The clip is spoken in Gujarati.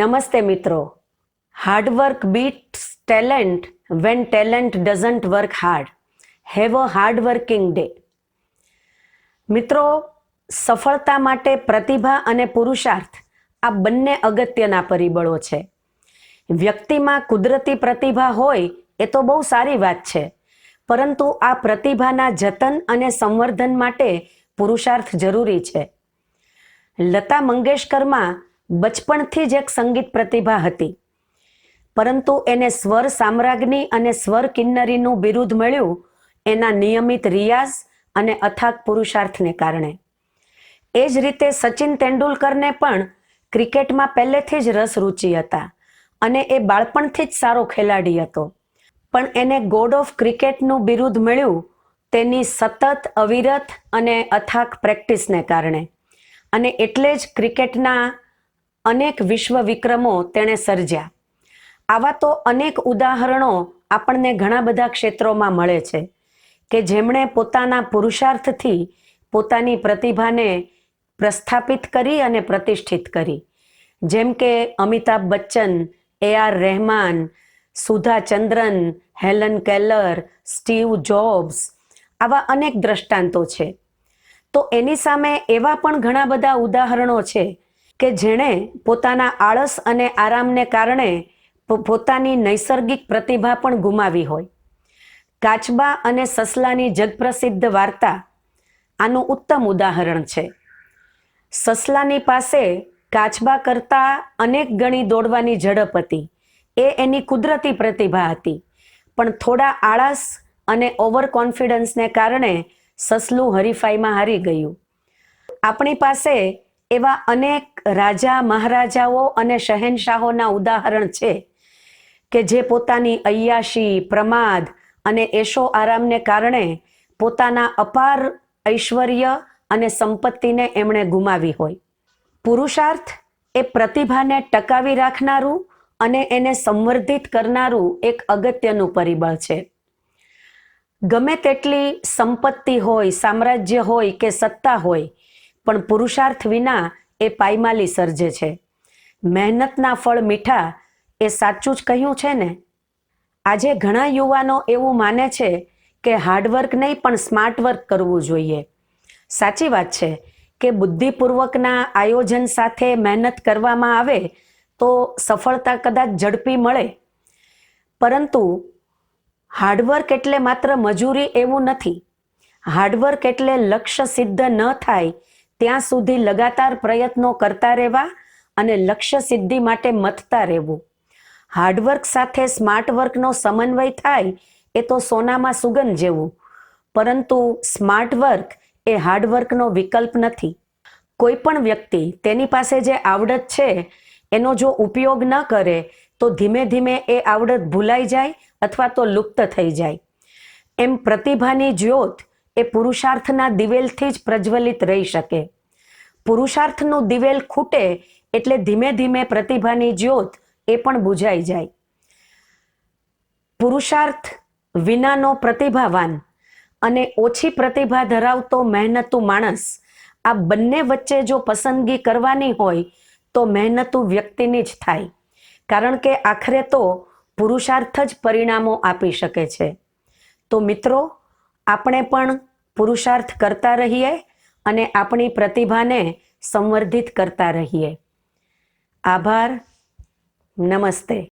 નમસ્તે મિત્રો. Hard work beats talent when talent doesn't work hard have a hard day મિત્રો, સફળતા માટે પ્રતિભા અને પુરુષાર્થ આ બંને અગત્યના પરિબળો છે. વ્યક્તિમાં કુદરતી પ્રતિભા હોય એ તો બહુ સારી વાત છે. પરંતુ આ પ્રતિભાના જતન અને સંવર્ધન માટે પુરુષાર્થ જરૂરી છે. લતા મંગેશકરમાં બચપણથી જ એક સંગીત પ્રતિભા હતી. પરંતુ એને સ્વર સામ્રાજ્ઞી અને સ્વર કિન્નરીનું બિરુદ મળ્યું એના નિયમિત રિયાઝ અને અથાગ પુરુષાર્થને કારણે. એ જ રીતે સચિન તેંડુલકરને પણ ક્રિકેટમાં પહેલેથી જ રસ રુચિ હતા અને એ બાળપણથી જ સારો ખેલાડી હતો. પણ એને ગોડ ઓફ ક્રિકેટનું બિરુદ મળ્યું તેની સતત અવિરત અને અથાક પ્રેક્ટિસને કારણે. અને એટલે જ ક્રિકેટના અનેક વિશ્વ વિક્રમો તેણે સર્જ્યા. આવા તો અનેક ઉદાહરણો આપણને ઘણા બધા ક્ષેત્રોમાં મળે છે, કે જેમણે પોતાના પુરુષાર્થથી પોતાની પ્રતિભાને પ્રસ્થાપિત કરી અને પ્રતિષ્ઠિત કરી. જેમ કે Amitabh Bachchan, A R Rahman, Sudha Chandran, Helen Keller, Steve Jobs, આવા અનેક દ્રષ્ટાંતો છે. તો એની સામે એવા પણ ઘણા બધા ઉદાહરણો છે કે જેણે પોતાના આળસ અને આરામને કારણે પોતાની નૈસર્ગિક પ્રતિભા પણ ગુમાવી હોય. કાચબા અને સસલાની જગપ્રસિદ્ધ વાર્તા આનું ઉત્તમ ઉદાહરણ છે. સસલાની પાસે કાચબા કરતાં અનેક ગણી દોડવાની ઝડપ હતી. એ એની કુદરતી પ્રતિભા હતી. પણ થોડા આળસ અને ઓવર કોન્ફિડન્સને કારણે સસલું હરીફાઈમાં હારી ગયું. આપણી પાસે એવા અનેક રાજા, મહારાજાઓ અને શહેનશાહોના ઉદાહરણ છે કે જે પોતાની અય્યાશી, પ્રમાદ અને એશો આરામને કારણે પોતાના અપાર ઐશ્વર્ય અને સંપત્તિને એમણે ગુમાવી હોય. પુરુષાર્થ એ પ્રતિભાને ટકાવી રાખનારું અને એને સંવર્ધિત કરનારું એક અગત્યનું પરિબળ છે. ગમે તેટલી સંપત્તિ હોય, સામ્રાજ્ય હોય કે સત્તા હોય પણ પુરુષાર્થ વિના એ પાયમાલી સર્જે છે. મહેનતના ફળ મીઠા એ સાચું જ કહ્યું છે ને? આજે ઘણા યુવાનો એવું માને છે કે હાર્ડવર્ક નહીં, પણ સ્માર્ટ વર્ક કરવું જોઈએ. સાચી વાત છે કે બુદ્ધિપૂર્વકના આયોજન સાથે મહેનત કરવામાં આવે તો સફળતા કદાચ ઝડપી મળે. પરંતુ હાર્ડવર્ક એટલે માત્ર મજૂરી એવું નથી. હાર્ડવર્ક એટલે લક્ષ્ય સિદ્ધ ન થાય ત્યાં સુધી લગાતાર પ્રયત્નો કરતા રહેવા અને લક્ષ્ય સિદ્ધિ માટે મથતા રહેવું. હાર્ડવર્ક સાથે સ્માર્ટ વર્કનો સમન્વય થાય એ તો સોનામાં સુગંધ જેવું. પરંતુ સ્માર્ટ વર્ક એ હાર્ડવર્કનો વિકલ્પ નથી. કોઈ પણ વ્યક્તિ તેની પાસે જે આવડત છે, એનો જો ઉપયોગ ન કરે, તો ધીમે ધીમે એ આવડત ભૂલાઈ જાય અથવા તો લુપ્ત થઈ જાય. એમ પ્રતિભાની જ્યોત એ પુરુષાર્થના દિવેલથી જ પ્રજ્વલિત રહી શકે. પુરુષાર્થનું દિવેલ ખૂટે એટલે ધીમે ધીમે પ્રતિભાની જ્યોત એ પણ બુઝાઈ જાય. પુરુષાર્થ વિનાનો પ્રતિભાવાન અને ઓછી પ્રતિભા ધરાવતો મહેનતુ માણસ આ બંને વચ્ચે જો પસંદગી કરવાની હોય તો મહેનતુ વ્યક્તિની જ થાય. કારણ કે આખરે તો પુરુષાર્થ જ પરિણામો આપી શકે છે. તો મિત્રો, આપણે પણ પુરુષાર્થ કરતા રહીએ અને આપણી પ્રતિભાને સંવર્ધિત કરતા રહીએ. આભાર. નમસ્તે.